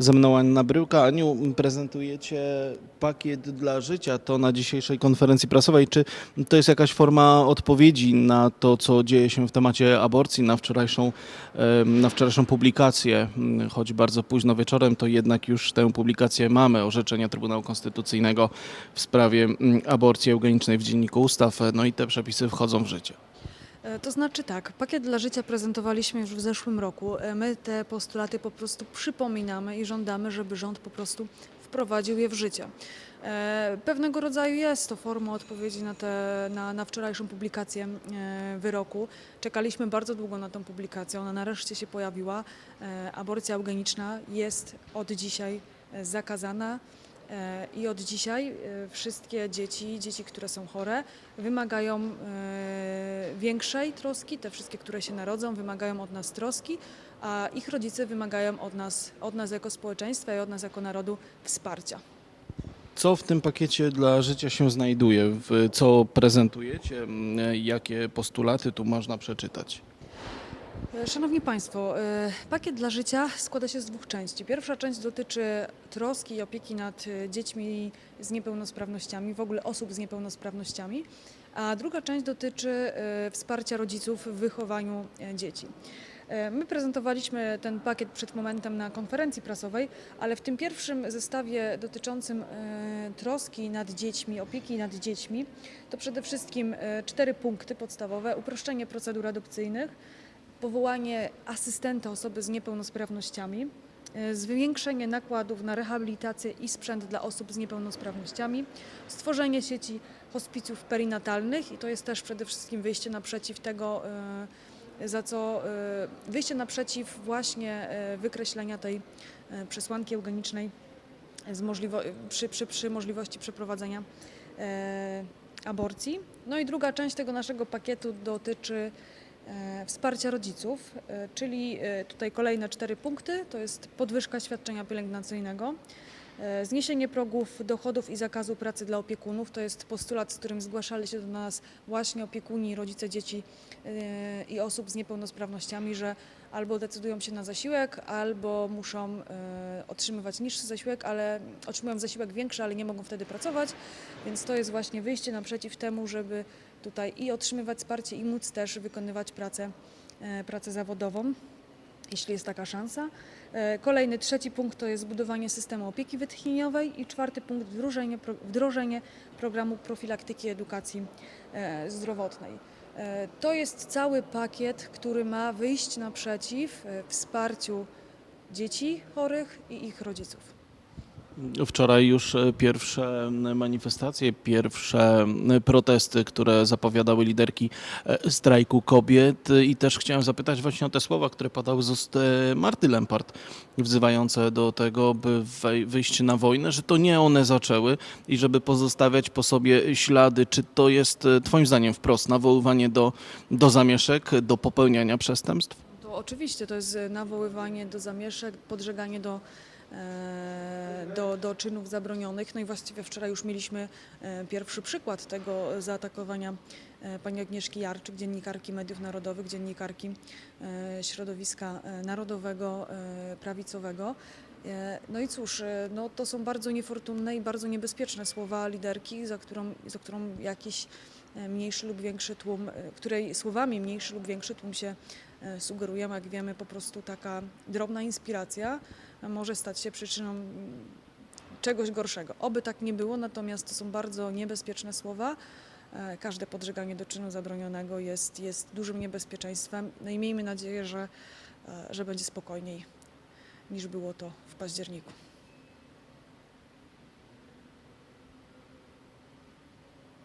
Ze mną Anna Bryłka. Aniu, prezentujecie pakiet dla życia to na dzisiejszej konferencji prasowej. Czy to jest jakaś forma odpowiedzi na to, co dzieje się w temacie aborcji, na wczorajszą, na wczorajszą publikację, choć bardzo późno wieczorem, to jednak już tę publikację mamy, orzeczenia Trybunału Konstytucyjnego w sprawie m, aborcji eugenicznej w Dzienniku Ustaw, no i te przepisy wchodzą w życie. E, To znaczy tak, pakiet dla życia prezentowaliśmy już w zeszłym roku. E, My te postulaty po prostu przypominamy i żądamy, żeby rząd po prostu wprowadził je w życie. E, Pewnego rodzaju jest to forma odpowiedzi na, te, na, na wczorajszą publikację wyroku. Czekaliśmy bardzo długo na tą publikację, ona nareszcie się pojawiła. Aborcja eugeniczna jest od dzisiaj zakazana. E, I od dzisiaj e, wszystkie dzieci, dzieci, które są chore, wymagają e, większej troski. Te wszystkie, które się narodzą, wymagają od nas troski, a ich rodzice wymagają od nas, od nas jako społeczeństwa i od nas jako narodu wsparcia. Co w tym pakiecie dla życia się znajduje? Co prezentujecie? Jakie postulaty tu można przeczytać? Szanowni Państwo, e, pakiet dla życia składa się z dwóch części. Pierwsza część dotyczy troski i opieki nad e, dziećmi z niepełnosprawnościami, w ogóle osób z niepełnosprawnościami, a druga część dotyczy e, wsparcia rodziców w wychowaniu dzieci. My prezentowaliśmy ten pakiet przed momentem na konferencji prasowej, ale w tym pierwszym zestawie dotyczącym troski nad dziećmi, opieki nad dziećmi, to przede wszystkim cztery punkty podstawowe: uproszczenie procedur adopcyjnych, powołanie asystenta osoby z niepełnosprawnościami, e, zwiększenie nakładów na rehabilitację i sprzęt dla osób z niepełnosprawnościami, stworzenie sieci hospicjów perinatalnych i to jest też przede wszystkim wyjście naprzeciw tego, e, za co e, wyjście naprzeciw właśnie wykreślenia tej przesłanki eugenicznej przy, przy, przy możliwości przeprowadzenia aborcji. No i druga część tego naszego pakietu dotyczy wsparcia rodziców, e, czyli e, tutaj kolejne cztery punkty, to jest podwyżka świadczenia pielęgnacyjnego, e, zniesienie progów dochodów i zakazu pracy dla opiekunów, to jest postulat, z którym zgłaszali się do nas właśnie opiekuni, rodzice dzieci e, i osób z niepełnosprawnościami, że albo decydują się na zasiłek, albo muszą e, otrzymywać niższy zasiłek, ale otrzymują zasiłek większy, ale nie mogą wtedy pracować, więc to jest właśnie wyjście naprzeciw temu, żeby tutaj i otrzymywać wsparcie i móc też wykonywać pracę, e, pracę zawodową, jeśli jest taka szansa. E, Kolejny, trzeci punkt to jest budowanie systemu opieki wytchnieniowej i czwarty punkt wdrożenie, wdrożenie programu profilaktyki edukacji e, zdrowotnej. To jest cały pakiet, który ma wyjść naprzeciw wsparciu dzieci chorych i ich rodziców. Wczoraj już e, pierwsze manifestacje, pierwsze protesty, które zapowiadały liderki e, strajku kobiet i też chciałem zapytać właśnie o te słowa, które padały z ust e, Marty Lempart, wzywające do tego, by wyjść na wojnę, że to nie one zaczęły i żeby pozostawiać po sobie ślady. Czy to jest twoim zdaniem wprost nawoływanie do, do zamieszek, do popełniania przestępstw? To oczywiście to jest nawoływanie do zamieszek, podżeganie do, do, do czynów zabronionych. No i właściwie wczoraj już mieliśmy e, pierwszy przykład tego zaatakowania e, pani Agnieszki Jarczyk, dziennikarki mediów narodowych, dziennikarki e, środowiska e, narodowego, e, prawicowego. E, No i cóż, e, no to są bardzo niefortunne i bardzo niebezpieczne słowa liderki, za którą, za którą jakiś e, mniejszy lub większy tłum, e, której słowami mniejszy lub większy tłum się e, sugerujemy, jak wiemy, po prostu taka drobna inspiracja e, może stać się przyczyną czegoś gorszego. Oby tak nie było, natomiast to są bardzo niebezpieczne słowa. E, Każde podżeganie do czynu zabronionego jest, jest dużym niebezpieczeństwem. No i miejmy nadzieję, że, e, że będzie spokojniej niż było to w październiku.